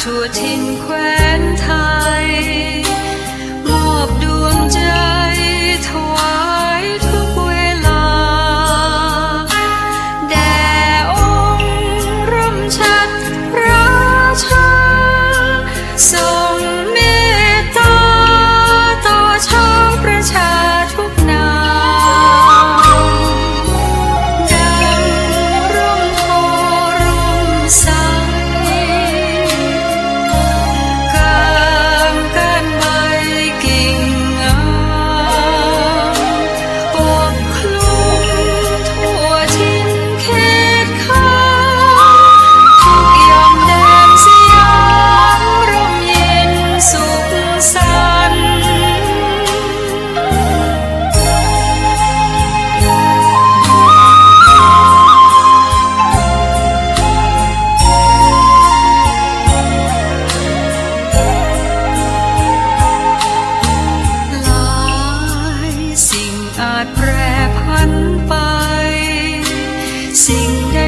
to a tin quest. อาจแปรพันไป สิ่งใด